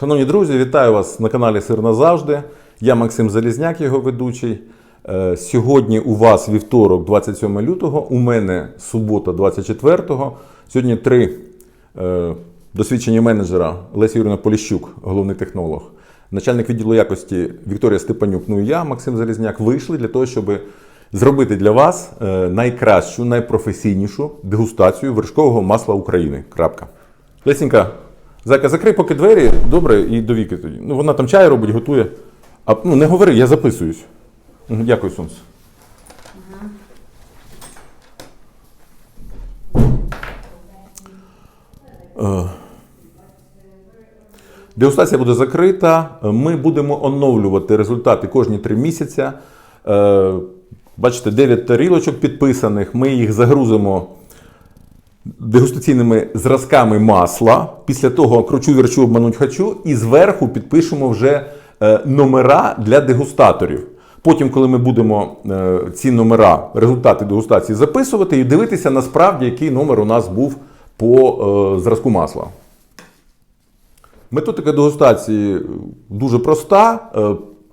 Шановні друзі, вітаю вас на каналі Сир назавжди. Я Максим Залізняк, його ведучий. Е, Сьогодні у вас вівторок, 27 лютого, у мене субота, 24-го. Сьогодні три е, досвідчені менеджера Леся Юрина Поліщук, головний технолог, начальник відділу якості Вікторія Степанюк, ну і я, Максим Залізняк, вийшли для того, щоб зробити для вас е, найкращу, найпрофесійнішу дегустацію вершкового масла України. Крапка. Лесінька, Зайка, закрий поки двері, добре, і до віки тоді. Ну, вона там чай робить, готує. А ну не говори, я записуюсь. Дякую, Сонце. Е, Дегустація буде закрита. Ми будемо оновлювати результати кожні три місяці. Е, Бачите, 9 тарілочок підписаних. Ми їх загрузимо дегустаційними зразками масла. Після того кручу верчу обмануть хочу, і зверху підпишемо вже е, номера для дегустаторів. Потім, коли ми будемо е, ці номера, результати дегустації записувати і дивитися насправді, який номер у нас був по е, зразку масла. Методика дегустації дуже проста.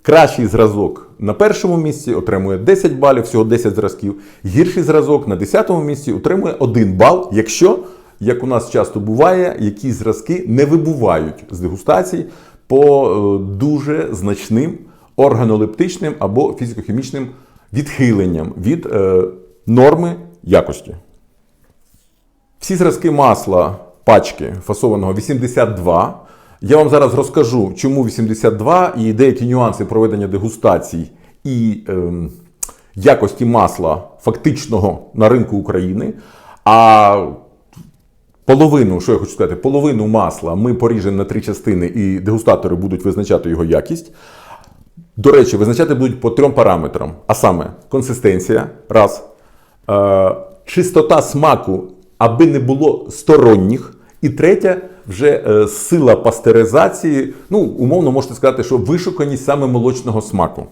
Кращий зразок на першому місці отримує 10 балів, всього 10 зразків. Гірший зразок на 10-му місці отримує 1 бал, якщо, як у нас часто буває, якісь зразки не вибувають з дегустацій по е, дуже значним органолептичним або фізико-хімічним відхиленням від е, норми якості. Всі зразки масла пачки фасованого 82. Я вам зараз розкажу, чому 82 і деякі нюанси проведення дегустацій і ем, якості масла фактичного на ринку України. А половину, що я хочу сказати, половину масла ми поріжемо на три частини, і дегустатори будуть визначати його якість. До речі, визначати будуть по трьом параметрам: а саме консистенція, раз, е, чистота смаку, аби не було сторонніх. І третя вже е, сила пастеризації. Ну, умовно можете сказати, що вишуканість саме молочного смаку.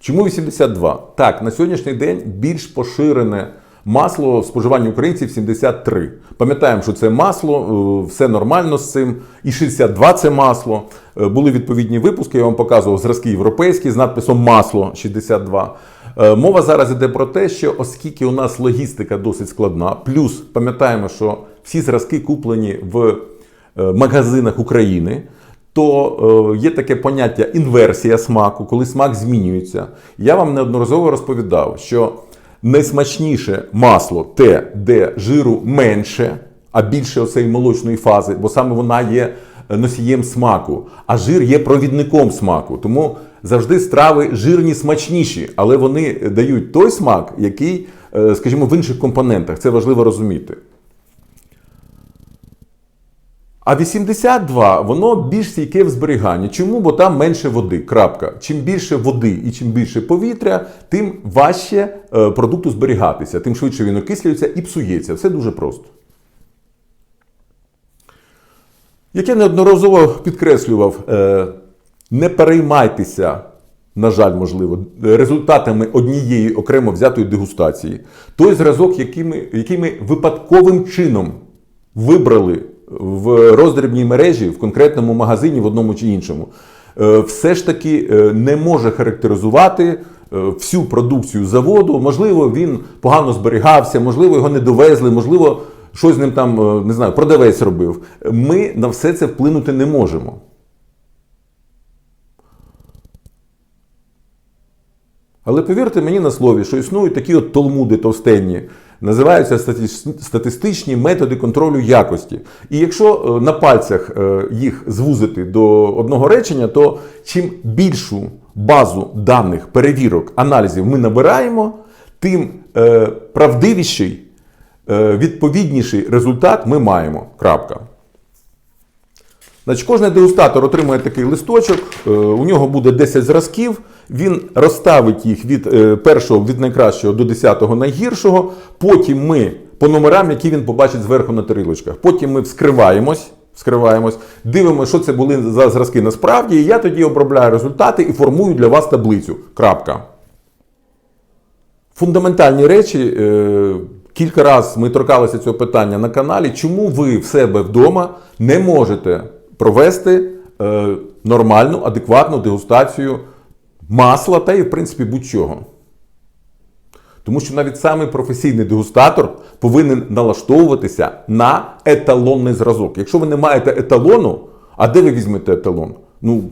Чому 82? Так, на сьогоднішній день більш поширене масло в споживанні українців 73. Пам'ятаємо, що це масло, е, все нормально з цим. І 62 це масло. Е, Були відповідні випуски, я вам показував зразки європейські з надписом масло 62. Е, Мова зараз йде про те, що оскільки у нас логістика досить складна, плюс пам'ятаємо, що всі зразки куплені в е, магазинах України, то е, є таке поняття інверсія смаку, коли смак змінюється. Я вам неодноразово розповідав, що найсмачніше масло те, де жиру менше, а більше оцеї молочної фази, бо саме вона є носієм смаку, а жир є провідником смаку. Тому завжди страви жирні смачніші, але вони дають той смак, який, е, скажімо, в інших компонентах. Це важливо розуміти. А 82 воно більш стійке в зберіганні. Чому? Бо там менше води. Крапка. Чим більше води і чим більше повітря, тим важче е, продукту зберігатися, тим швидше він окислюється і псується. Все дуже просто. Як я неодноразово підкреслював, е, не переймайтеся, на жаль, можливо, результатами однієї окремо взятої дегустації. Той зразок, який ми, який ми випадковим чином вибрали в роздрібній мережі, в конкретному магазині, в одному чи іншому, е, все ж таки е, не може характеризувати е, всю продукцію заводу. Можливо, він погано зберігався, можливо, його не довезли, можливо, щось з ним там, не знаю, продавець робив. Ми на все це вплинути не можемо. Але повірте мені на слові, що існують такі от толмуди товстенні, називаються статистичні методи контролю якості. І якщо е, на пальцях е, їх звузити до одного речення, то чим більшу базу даних, перевірок, аналізів ми набираємо, тим е, правдивіший, відповідніший результат ми маємо. Крапка. Значить, кожен дегустатор отримує такий листочок, у нього буде 10 зразків, він розставить їх від е, першого, від найкращого до 10-го найгіршого. Потім ми по номерам, які він побачить зверху на тарілочках. Потім ми вскриваємось, вскриваємось, дивимося, що це були за зразки насправді. І я тоді обробляю результати і формую для вас таблицю. Крапка. Фундаментальні речі, е, кілька разів ми торкалися цього питання на каналі. Чому ви в себе вдома не можете провести е, нормальну, адекватну дегустацію масла та і, в принципі, будь-чого? Тому що навіть самий професійний дегустатор повинен налаштовуватися на еталонний зразок. Якщо ви не маєте еталону, а де ви візьмете еталон? Ну,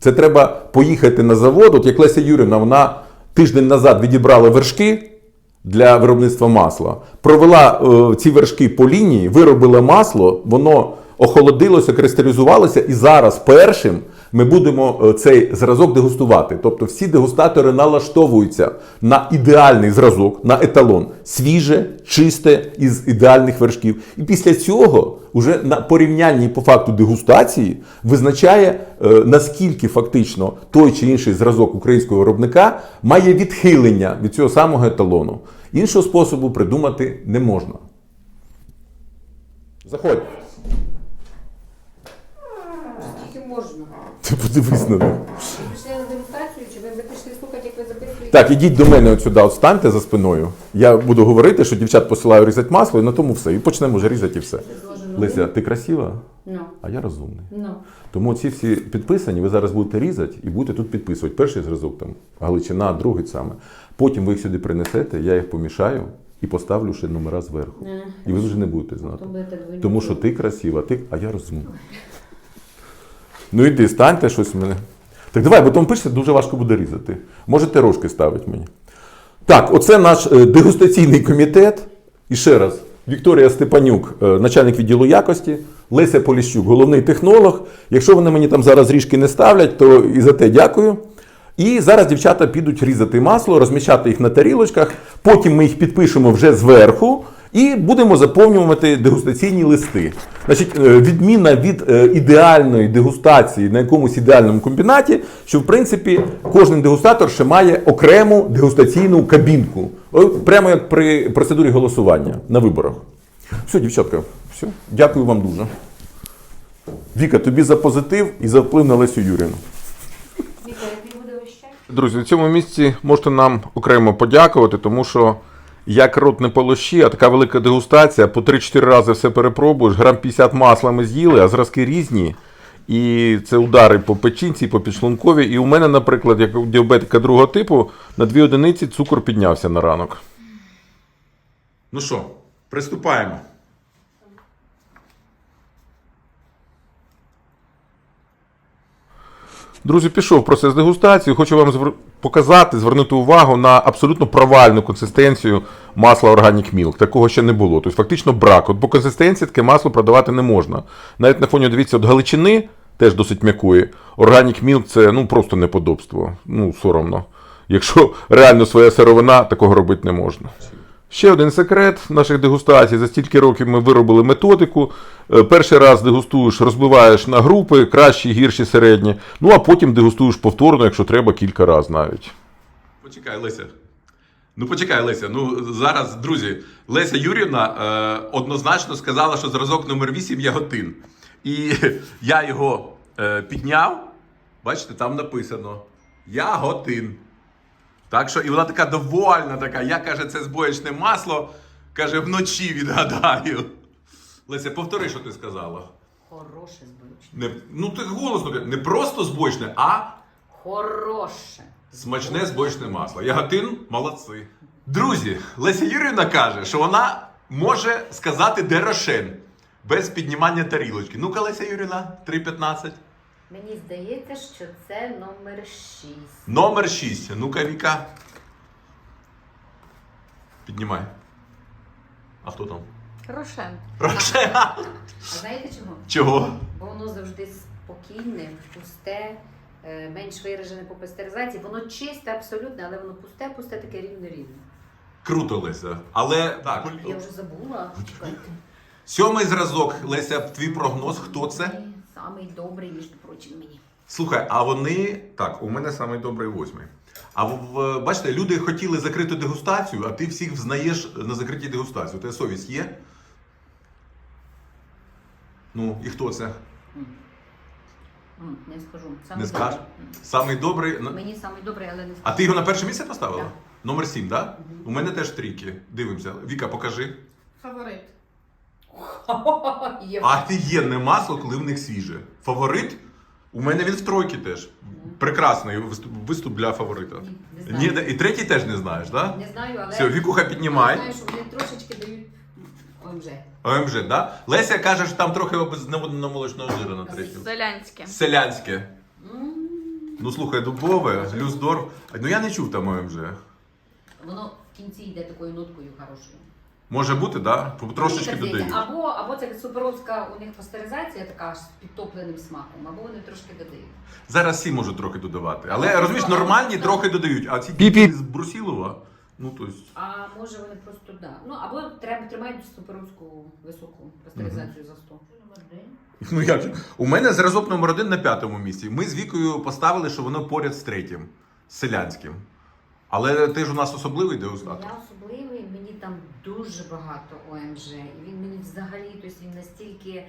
це треба поїхати на завод. От як Леся Юрівна, вона тиждень назад відібрала вершки для виробництва масла, провела е, ці вершки по лінії, виробила масло, воно охолодилося, кристалізувалося, і зараз першим ми будемо е, цей зразок дегустувати. Тобто всі дегустатори налаштовуються на ідеальний зразок, на еталон, свіже, чисте із ідеальних вершків. І після цього, уже на порівнянні по факту дегустації, визначає е, наскільки фактично той чи інший зразок українського виробника має відхилення від цього самого еталону. Іншого способу придумати не можна. Заходь. Скільки можна? Ти подивись на них. Ви на дегустацію, чи ви ви слухати, як ви записуєте? Так, ідіть до мене от сюди, от станьте за спиною. Я буду говорити, що дівчат посилаю різати масло, і на тому все. І почнемо вже різати і все. Леся, ти красива, Ну, а я розумний. ну. Тому ці всі підписані, ви зараз будете різати і будете тут підписувати. Перший зразок там Галичина, другий саме. Потім ви їх сюди принесете, я їх помішаю і поставлю ще номера зверху. Е, І ви вже не будете знати. то. Тому що ти красива, ти, а я розумний. Ну іди, станьте щось в мене. Так давай, бо там пишеться, дуже важко буде різати. Можете рожки ставити мені. Так, оце наш е, дегустаційний комітет. І ще раз, Вікторія Степанюк, е, начальник відділу якості, Леся Поліщук, головний технолог. Якщо вони мені там зараз ріжки не ставлять, то і за те дякую. І зараз дівчата підуть різати масло, розміщати їх на тарілочках. Потім ми їх підпишемо вже зверху і будемо заповнювати дегустаційні листи. Значить, е, відміна від е, ідеальної дегустації на якомусь ідеальному комбінаті, що в принципі кожен дегустатор ще має окрему дегустаційну кабінку. Прямо як при процедурі голосування на виборах. Все, дівчатка, все. Дякую вам дуже. Віка, тобі за позитив і за вплив на Лесю ось? Друзі, в цьому місці можете нам окремо подякувати, тому що як рот не полощі, а така велика дегустація, по 3-4 рази все перепробуєш, грам 50 масла ми з'їли, а зразки різні. І це удари по печінці, по підшлунковій. І у мене, наприклад, як у діабетика другого типу, на 2 одиниці цукор піднявся на ранок. Ну що, приступаємо. Друзі, пішов процес дегустації. Хочу вам звер- показати, звернути увагу на абсолютно провальну консистенцію масла Organic Milk. Такого ще не було. Тобто фактично брак. От по консистенції таке масло продавати не можна. Навіть на фоні, дивіться, от Галичини теж досить м'якої. Organic Milk це ну, просто неподобство. Ну, соромно. Якщо реально своя сировина, такого робити не можна. Ще один секрет наших дегустацій. За стільки років ми виробили методику. Е, Перший раз дегустуєш, розбиваєш на групи, кращі, гірші, середні. Ну а потім дегустуєш повторно, якщо треба, кілька разів навіть. Почекай, Леся. Ну почекай, Леся. Ну зараз, друзі, Леся Юрівна е, однозначно сказала, що зразок номер 8 яготин. І я його е, підняв. Бачите, там написано Яготин. Так що, і вона така довольна, така. Я каже, це збоєчне масло. Каже, вночі відгадаю. Леся, повтори, що ти сказала. Хороше збочне. Не, ну ти голосно не просто збоєчне, а Хороше. Смачне збочне масло. Яготин молодці. Друзі, Леся Юрівна каже, що вона може сказати дерошен без піднімання тарілочки. Ну-ка, Леся Юрівна, 3.15. Мені здається, що це номер 6. Номер 6. Ну-ка, Віка. Піднімай. А хто там? Рошен. Рошен. А знаєте чому? Чого? Бо воно завжди спокійне, пусте, е, менш виражене по пастеризації. Воно чисте абсолютно, але воно пусте, пусте таке рівно-рівне. Круто, Леся. Але так. Я вже забула. Чекайте. Сьомий зразок, Леся, твій прогноз, хто це? Самий добрий, між прочим, мені. Слухай, а вони. Так, у мене самий добрий восьмий. А в, в- бачите, люди хотіли закрити дегустацію, а ти всіх взнаєш на закритій дегустації. У тебе совість є? Ну, і хто це? М, Не скажу. Не Самий скажеш? добрий. М. Самий добрий. Мені самий добрий, але не скажу. А ти його на перше місце поставила? Так. Номер 7, да? У мене теж трійки. Дивимося. Віка, покажи. Фаворит. Є. Офігенне масло, коли в них свіже. Фаворит? У мене він в тройці теж. Прекрасний виступ, для фаворита. Ні, не Ні, і третій теж не знаєш, так? Да? Не знаю, але Все, Вікуха піднімай. знаю, що вони трошечки дають ОМЖ. ОМЖ, да? Леся каже, що там трохи зневодненого молочного жиру на третьому. Селянське. Селянське. Ну слухай, дубове, люздорф. Ну я не чув там ОМЖ. Воно в кінці йде такою ноткою хорошою. Може бути, да? Трошечки додають. Або, або це суперовська у них пастеризація така ж з підтопленим смаком, або вони трошки додають. Зараз всі можуть трохи додавати. Але розумієш, нормальні трохи додають, а ці Пі-пі. з Брусілова, ну то есть. А може вони просто да. Ну або треба тримають суперовську високу пастеризацію за 100. Ну як же? У мене зразок номер один на п'ятому місці. Ми з Вікою поставили, що воно поряд з третім, з селянським. Але ти ж у нас особливий дегустатор. Я особливий, там дуже багато ОМЖ. І він мені взагалі, тобто він настільки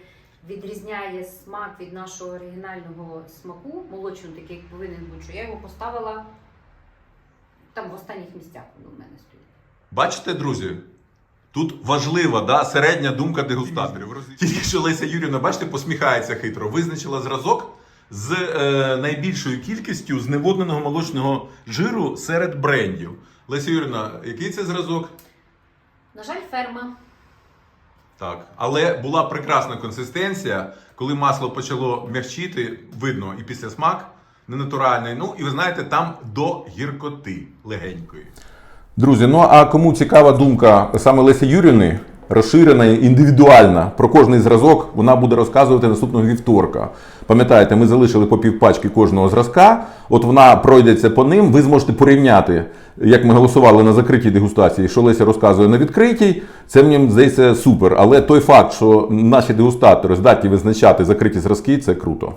відрізняє смак від нашого оригінального смаку, молочного, такий, як повинен бути, що я його поставила там в останніх місцях воно в мене стоїть. Бачите, друзі? Тут важлива да, середня думка дегустаторів. Тільки що Леся Юрівна, бачите, посміхається хитро. Визначила зразок з е, найбільшою кількістю зневодненого молочного жиру серед брендів. Леся Юрівна, який це зразок? На жаль, ферма. Так. Але була прекрасна консистенція, коли масло почало м'якчити, видно і після смак ненатуральний. Ну, і ви знаєте, там до гіркоти легенької. Друзі, ну а кому цікава думка саме Лесі Юрівни, розширена і індивідуальна про кожний зразок, вона буде розказувати наступного вівторка. Пам'ятаєте, ми залишили по півпачки кожного зразка. От вона пройдеться по ним. Ви зможете порівняти, як ми голосували на закритій дегустації, що Леся розказує на відкритій. Це мені здається супер. Але той факт, що наші дегустатори здатні визначати закриті зразки, це круто.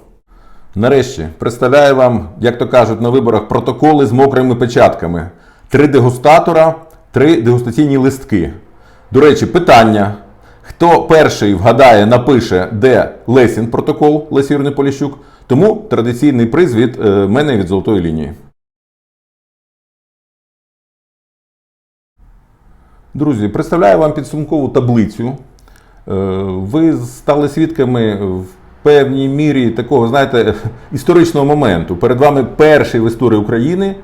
Нарешті представляю вам, як то кажуть на виборах, протоколи з мокрими печатками. Три дегустатора, три дегустаційні листки. До речі, питання. Хто перший вгадає, напише, де Лесін протокол Лесі Юрни Поліщук, тому традиційний приз від е, мене від золотої лінії. Друзі, представляю вам підсумкову таблицю. Е, Ви стали свідками в певній мірі такого, знаєте, історичного моменту. Перед вами перший в історії України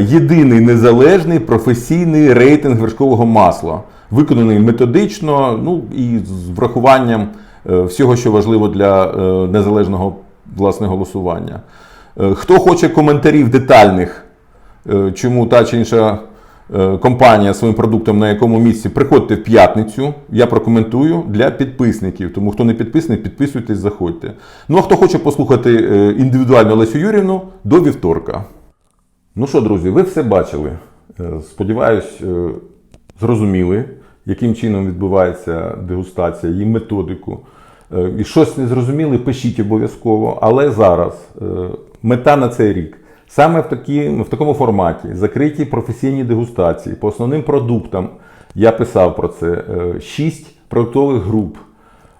єдиний незалежний професійний рейтинг вершкового масла, виконаний методично, ну і з врахуванням е, всього, що важливо для е, незалежного власне голосування. Е, Хто хоче коментарів детальних, е, чому та чи інша е, компанія своїм продуктом на якому місці, приходьте в п'ятницю. Я прокоментую для підписників. Тому хто не підписаний, підписуйтесь, заходьте. Ну а хто хоче послухати е, індивідуально Лесю Юрівну, до вівторка. Ну що, друзі, ви все бачили. Е, Сподіваюсь, е, зрозуміли, яким чином відбувається дегустація, її методику. Е, І щось не зрозуміли, пишіть обов'язково. Але зараз мета на цей рік. Саме в, такі, в такому форматі закриті професійні дегустації по основним продуктам. Я писав про це. е, Шість продуктових груп.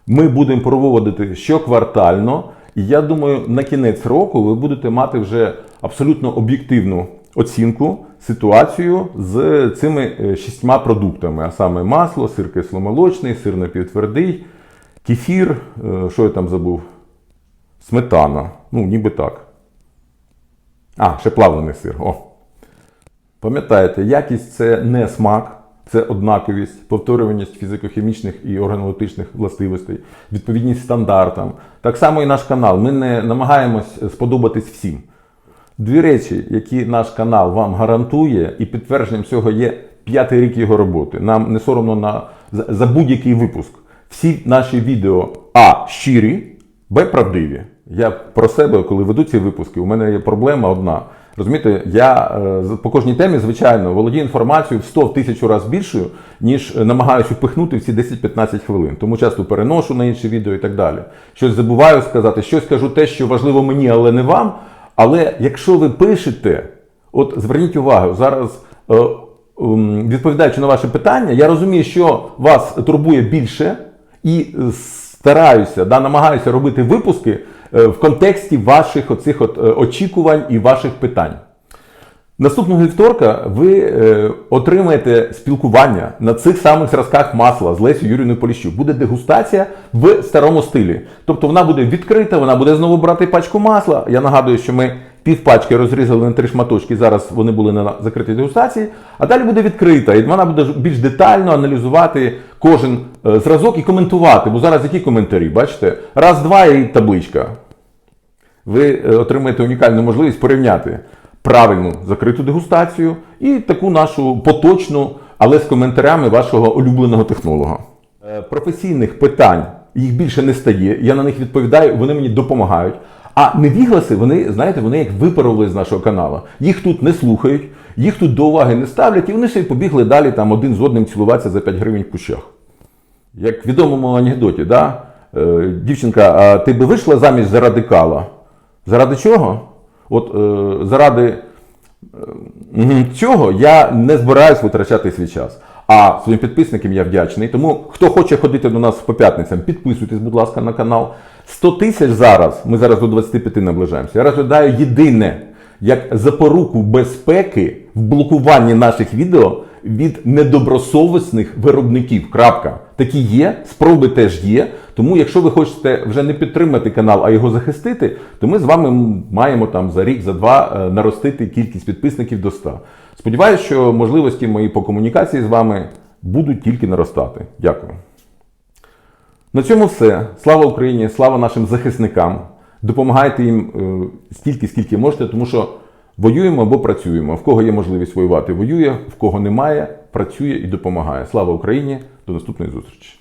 Ми будемо проводити щоквартально, і я думаю, на кінець року ви будете мати вже абсолютно об'єктивну оцінку ситуацію з цими е, шістьма продуктами, а саме масло, сир кисломолочний, сир напівтвердий, кефір, е, що я там забув? Сметана. Ну, ніби так. А, ще плавлений сир. О. Пам'ятаєте, якість це не смак, це однаковість, повторюваність фізико-хімічних і органолептичних властивостей, відповідність стандартам. Так само і наш канал. Ми не намагаємось сподобатись всім. Дві речі, які наш канал вам гарантує, і підтвердженням цього є п'ятий рік його роботи. Нам не соромно на, за, будь-який випуск. Всі наші відео А щирі, Б правдиві. Я про себе, коли веду ці випуски, у мене є проблема одна. Розумієте, я е, по кожній темі, звичайно, володію інформацією в 100 тисячу разів більшою, ніж е, намагаюся впихнути в ці 10-15 хвилин. Тому часто переношу на інші відео і так далі. Щось забуваю сказати, щось кажу те, що важливо мені, але не вам. Але якщо ви пишете, от зверніть увагу, зараз е, ем, відповідаючи на ваше питання, я розумію, що вас турбує більше, і стараюся, да, намагаюся робити випуски е, в контексті ваших оцих от, е, очікувань і ваших питань. Наступного вівторка ви е, отримаєте спілкування на цих самих зразках масла з Лесю Юрійною Поліщук. Буде дегустація в старому стилі. Тобто вона буде відкрита, вона буде знову брати пачку масла. Я нагадую, що ми півпачки розрізали на три шматочки. Зараз вони були на закритій дегустації. А далі буде відкрита, і вона буде більш детально аналізувати кожен е, зразок і коментувати. Бо зараз які коментарі? Бачите? Раз, два і табличка ви е, отримаєте унікальну можливість порівняти правильну закриту дегустацію і таку нашу поточну, але з коментарями вашого улюбленого технолога. Е, Професійних питань їх більше не стає. Я на них відповідаю, вони мені допомагають. А невігласи, вони, знаєте, вони як випарували з нашого каналу. Їх тут не слухають, їх тут до уваги не ставлять, і вони собі побігли далі там один з одним цілуватися за 5 гривень в кущах. Як в відомому анекдоті, да? е, дівчинка, а ти би вийшла заміж за радикала? Заради чого? От е, заради е, цього я не збираюсь витрачати свій час. А своїм підписникам я вдячний. Тому хто хоче ходити до нас по п'ятницям, підписуйтесь, будь ласка, на канал. 100 тисяч зараз, ми зараз до 25 наближаємося. Я розглядаю єдине як запоруку безпеки в блокуванні наших відео від недобросовісних виробників. Крапка. Такі є, спроби теж є. Тому, якщо ви хочете вже не підтримати канал, а його захистити, то ми з вами маємо там за рік, за два е, наростити кількість підписників до 100. Сподіваюсь, що можливості мої по комунікації з вами будуть тільки наростати. Дякую. На цьому все. Слава Україні, слава нашим захисникам. Допомагайте їм е, стільки, скільки можете, тому що воюємо або працюємо. В кого є можливість воювати, воює, в кого немає, працює і допомагає. Слава Україні! До наступної зустрічі!